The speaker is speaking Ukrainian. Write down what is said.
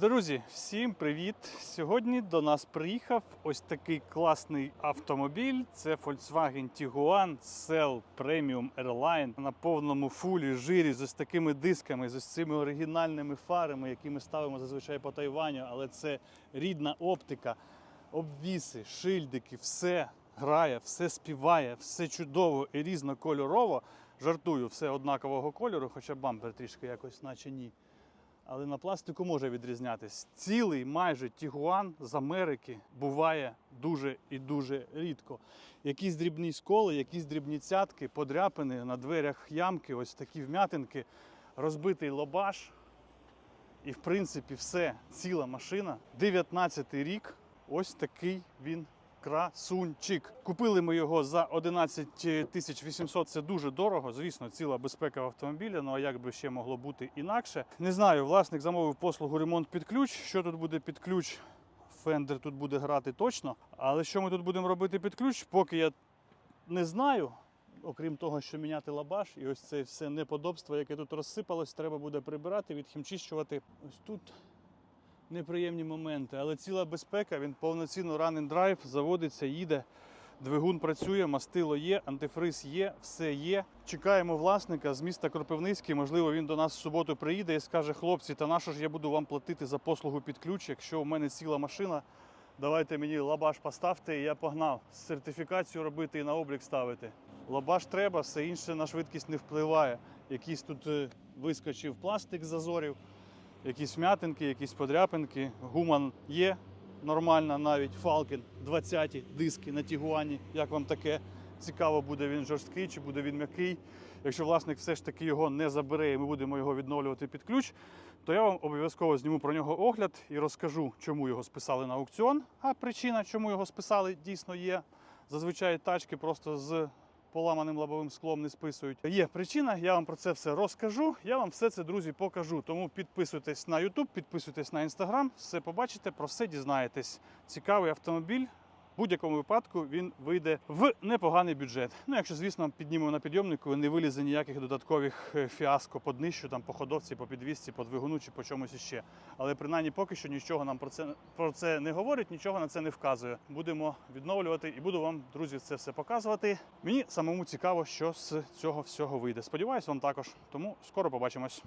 Друзі, всім привіт! Сьогодні до нас приїхав ось такий класний автомобіль. Це Volkswagen Tiguan Cell Premium Airline на повному фулі жирі з ось такими дисками, з ось цими оригінальними фарами, які ми ставимо зазвичай по Тайваню, але це рідна оптика, обвіси, шильдики, все грає, все співає, все чудово і різнокольорово. Жартую, все однакового кольору, хоча бампер трішки якось, наче ні але на пластику може відрізнятись. Цілий майже Тігуан з Америки буває дуже і дуже рідко. Якісь дрібні сколи, якісь дрібні цятки, подряпини на дверях ямки, ось такі вм'ятинки, розбитий лобаш. І в принципі все, ціла машина. 19-й рік, ось такий він красунчик. Купили ми його за 11 тисяч 800, це дуже дорого. Звісно, ціла безпека автомобіля. Ну а як би ще могло бути інакше? Не знаю, власник замовив послугу ремонт під ключ. Що тут буде під ключ? Фендер тут буде грати точно. Але що ми тут будемо робити під ключ, поки я не знаю. Окрім того, що міняти лабаш, і ось це все неподобство, яке тут розсипалось, треба буде прибирати, відхімчищувати. Ось тут неприємні моменти, але ціла безпека, він повноцінно run and drive, заводиться, їде. Двигун працює, мастило є, антифриз є, все є. Чекаємо власника з міста Кропивницький. Можливо, він до нас в суботу приїде і скаже: хлопці, та на що ж я буду вам платити за послугу під ключ, якщо в мене ціла машина. Давайте мені лабаш поставте, і я погнав. Сертифікацію робити і на облік ставити. Лабаш треба, все інше на швидкість не впливає. Якийсь тут е, вискочив пластик з зазорів, якісь вм'ятинки, якісь подряпинки. Гуман є нормальна, навіть Falcon 20 диски на Тігуані. Як вам таке? Цікаво, буде він жорсткий чи буде він м'який. Якщо власник все ж таки його не забере і ми будемо його відновлювати під ключ, то я вам обов'язково зніму про нього огляд і розкажу, чому його списали на аукціон. А причина, чому його списали, дійсно є. Зазвичай тачки просто з поламаним лобовим склом не списують. Є причина, я вам про це все розкажу. Я вам все це, друзі, покажу. Тому підписуйтесь на YouTube, підписуйтесь на Instagram, все побачите, про все дізнаєтесь. Цікавий автомобіль. В будь-якому випадку він вийде в непоганий бюджет. Ну, якщо, звісно, піднімемо на підйомнику, не вилізе ніяких додаткових е, фіаско по днищу, там по ходовці, по підвісці, по двигуну чи по чомусь іще. Але принаймні поки що нічого нам про це про це не говорить, нічого на це не вказує. Будемо відновлювати і буду вам, друзі, це все показувати. Мені самому цікаво, що з цього всього вийде. Сподіваюсь, вам також. Тому скоро побачимось.